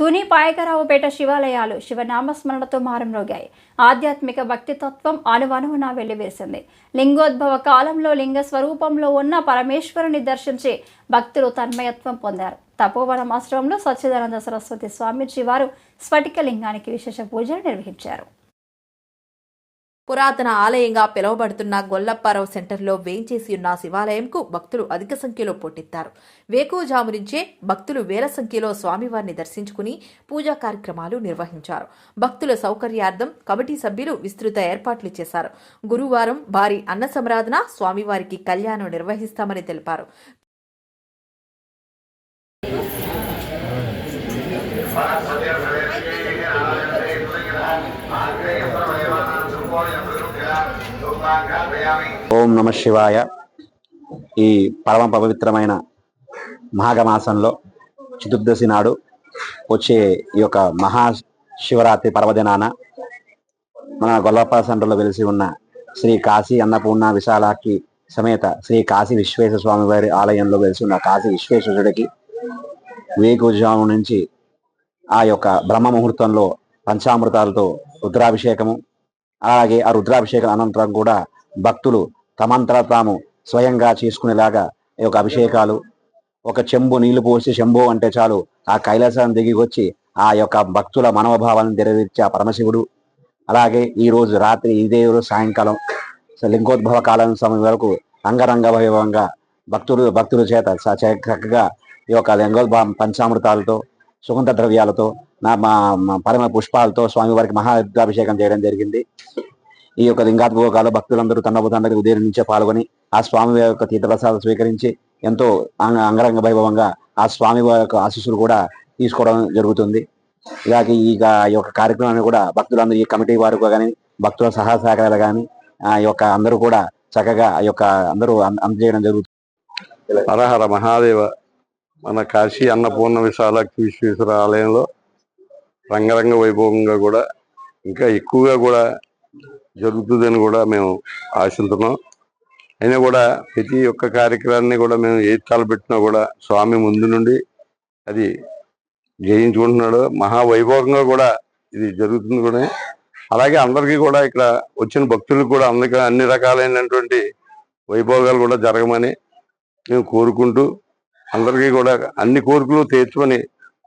తుని పాయకరావుపేట శివాలయాలు శివనామస్మరణతో మారంరోగాయి ఆధ్యాత్మిక భక్తి తత్వం అణువణువున లింగోద్భవ కాలంలో లింగ స్వరూపంలో ఉన్న పరమేశ్వరుని దర్శించి భక్తులు తన్మయత్వం పొందారు. తపోవనం ఆశ్రమంలో సచ్చిదానంద సరస్వతి స్వామీజీ వారు స్ఫటిక లింగానికి విశేష పూజలు నిర్వహించారు. పురాతన ఆలయంగా పిలువబడుతున్న గొల్లప్పారావు సెంటర్లో వేంచేసి ఉన్న శివాలయంకు భక్తులు అధిక సంఖ్యలో పోటెత్తారు. వేకువజాము నుంచే భక్తులు వేల సంఖ్యలో స్వామివారిని దర్శించుకుని పూజా కార్యక్రమాలు నిర్వహించారు. భక్తుల సౌకర్యార్థం కమిటీ సభ్యులు విస్తృత ఏర్పాట్లు చేశారు. గురువారం భారీ అన్న సమరాధన స్వామివారికి కళ్యాణం నిర్వహిస్తామని తెలిపారు. ఓం నమ శివాయ. ఈ పరమ పవిత్రమైన మాఘమాసంలో చతుర్దశి నాడు వచ్చే ఈ యొక్క మహాశివరాత్రి పర్వదినాన మన గొల్లప్ప సెంటర్లో వెలిసి ఉన్న శ్రీ కాశీ అన్నపూర్ణ విశాలాక్షి సమేత శ్రీ కాశీ విశ్వేశ్వర స్వామి వారి ఆలయంలో వెలిసి ఉన్న కాశీ విశ్వేశ్వరుడికి వేకుజాము నుంచి ఆ యొక్క బ్రహ్మ ముహూర్తంలో పంచామృతాలతో రుద్రాభిషేకము అలాగే ఆ రుద్రాభిషేకం అనంతరం కూడా భక్తులు తమంతర తాము స్వయంగా చేసుకునేలాగా ఈ యొక్క అభిషేకాలు ఒక చెంబు నీళ్ళు పోసి శంభు అంటే చాలు ఆ కైలాసాన్ని దిగి వచ్చి ఆ యొక్క భక్తుల మనోభావాలను నెరవేర్చే ఆ పరమశివుడు. అలాగే ఈ రోజు రాత్రి ఇదే రోజు సాయంకాలం లింగోద్భవ కాలం సమయం వరకు అంగరంగ వైభవంగా భక్తులు భక్తుల చేత చక్కగా ఈ యొక్క లింగోద్భవ పంచామృతాలతో సుగంధ ద్రవ్యాలతో నా మా పరమ పుష్పాలతో స్వామివారికి మహారుద్రాభిషేకం చేయడం జరిగింది. ఈ యొక్క లింగాద్భోగాలు భక్తులందరూ తండబుతండకి ఉదయం నుంచే పాల్గొని ఆ స్వామి యొక్క తీర్థప్రసాదం స్వీకరించి ఎంతో అంగ- అంగరంగ వైభవంగా ఆ స్వామి వారి యొక్క ఆశీస్సులు కూడా తీసుకోవడం జరుగుతుంది. ఇలాగే ఈ యొక్క కార్యక్రమాన్ని కూడా భక్తులందరూ ఈ కమిటీ వారు కానీ భక్తుల సహాయ సహకారాలు కానీ ఆ యొక్క అందరూ కూడా చక్కగా ఆ యొక్క అందరూ అందజేయడం జరుగుతుంది. హరహర మహాదేవ. మన కాశీ అన్నపూర్ణ విశాలాక్షి విశ్వేశ్వర ఆలయంలో రంగరంగ వైభవంగా కూడా ఇంకా ఎక్కువగా కూడా జరుగుతుందని కూడా మేము ఆశిస్తున్నాం అయినా కూడా ప్రతి ఒక్క కార్యక్రమాన్ని కూడా మేము ఏ పెట్టినా కూడా స్వామి ముందు నుండి అది జయించుకుంటున్నాడు. మహావైభవంగా కూడా ఇది జరుగుతుంది కూడా. అలాగే అందరికీ కూడా ఇక్కడ వచ్చిన భక్తులకు కూడా అందరికీ అన్ని రకాలైనటువంటి వైభోగాలు కూడా జరగమని మేము కోరుకుంటూ అందరికీ కూడా అన్ని కోరికలు తీర్చమని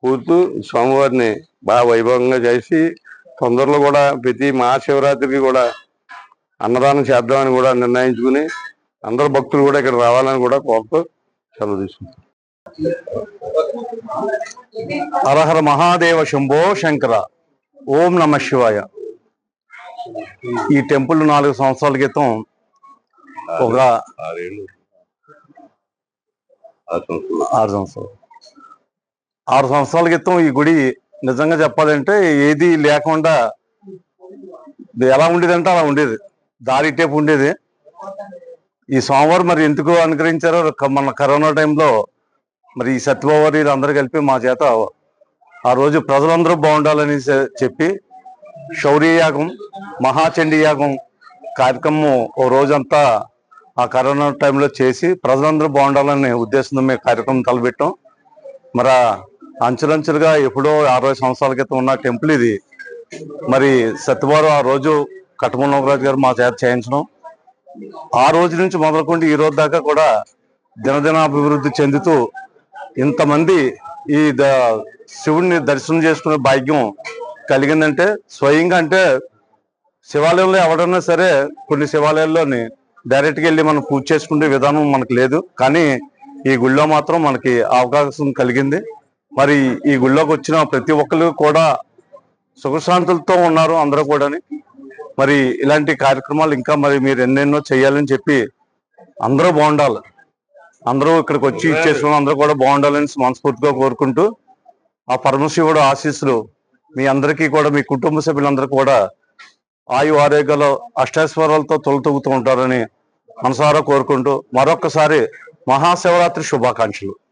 కోరుతూ స్వామివారిని బాగా వైభవంగా చేసి తొందరలో కూడా ప్రతి మహాశివరాత్రికి కూడా అన్నదానం చేద్దామని కూడా నిర్ణయించుకుని అందరు భక్తులు కూడా ఇక్కడ రావాలని కూడా కోరుతూ సెలవు తీసుకుంటాం హరహర మహాదేవ శంభో శంకర. ఓం నమ శివాయ. ఈ టెంపుల్ నాలుగు సంవత్సరాల క్రితం ఒక ఆరేళ్ళు ఆరు సంవత్సరాలు ఆరు సంవత్సరాల క్రితం ఈ గుడి నిజంగా చెప్పాలంటే ఏది లేకుండా ఎలా ఉండేదంటే అలా ఉండేది. దారి టేపు ఉండేది. ఈ సోమవారం మరి ఎందుకు అనుగ్రహించారో క- మన కరోనా టైంలో మరి ఈ సత్యబాబు అందరూ కలిపి మా చేత ఆ రోజు ప్రజలందరూ బాగుండాలని చెప్పి శౌర్య యాగం మహాచండీ యాగం కార్యక్రమం ఓ రోజంతా ఆ కరోనా టైంలో చేసి ప్రజలందరూ బాగుండాలనే ఉద్దేశంతో మేము కార్యక్రమం తలపెట్టాం. మరి అంచులంచులుగా ఎప్పుడో అరవై సంవత్సరాల క్రితం ఉన్న టెంపుల్ ఇది. మరి సత్యవారు ఆ రోజు కట్టమల నోగరాజు గారు మా చేత చేయించడం. ఆ రోజు నుంచి మొదలుకొని ఈ రోజు దాకా కూడా దినదినాభివృద్ధి చెందుతూ ఇంతమంది ఈ ద శివుడిని దర్శనం చేసుకునే భాగ్యం కలిగిందంటే స్వయంగా అంటే శివాలయంలో ఎవడన్నా సరే కొన్ని శివాలయాల్లోని డైరెక్ట్గా వెళ్ళి మనం పూజ చేసుకునే విధానం మనకు లేదు. కానీ ఈ గుళ్ళో మాత్రం మనకి అవకాశం కలిగింది. మరి ఈ గుళ్ళోకి వచ్చిన ప్రతి ఒక్కరు కూడా సుఖశాంతులతో ఉన్నారు అందరూ కూడాని. మరి ఇలాంటి కార్యక్రమాలు ఇంకా మరి మీరు ఎన్నెన్నో చేయాలని చెప్పి అందరూ బాగుండాలి. అందరూ ఇక్కడికి వచ్చి ఇచ్చేసుకుని అందరూ కూడా బాగుండాలని మనస్ఫూర్తిగా కోరుకుంటూ ఆ పరమశివుడు ఆశీస్సులు మీ అందరికీ కూడా మీ కుటుంబ సభ్యులందరూ కూడా ఆయు ఆరోగ్యాలు అష్టైశ్వర్యాలతో తొలతూగుతూ ఉంటారని మనసారా కోరుకుంటూ మరొక్కసారి మహాశివరాత్రి శుభాకాంక్షలు.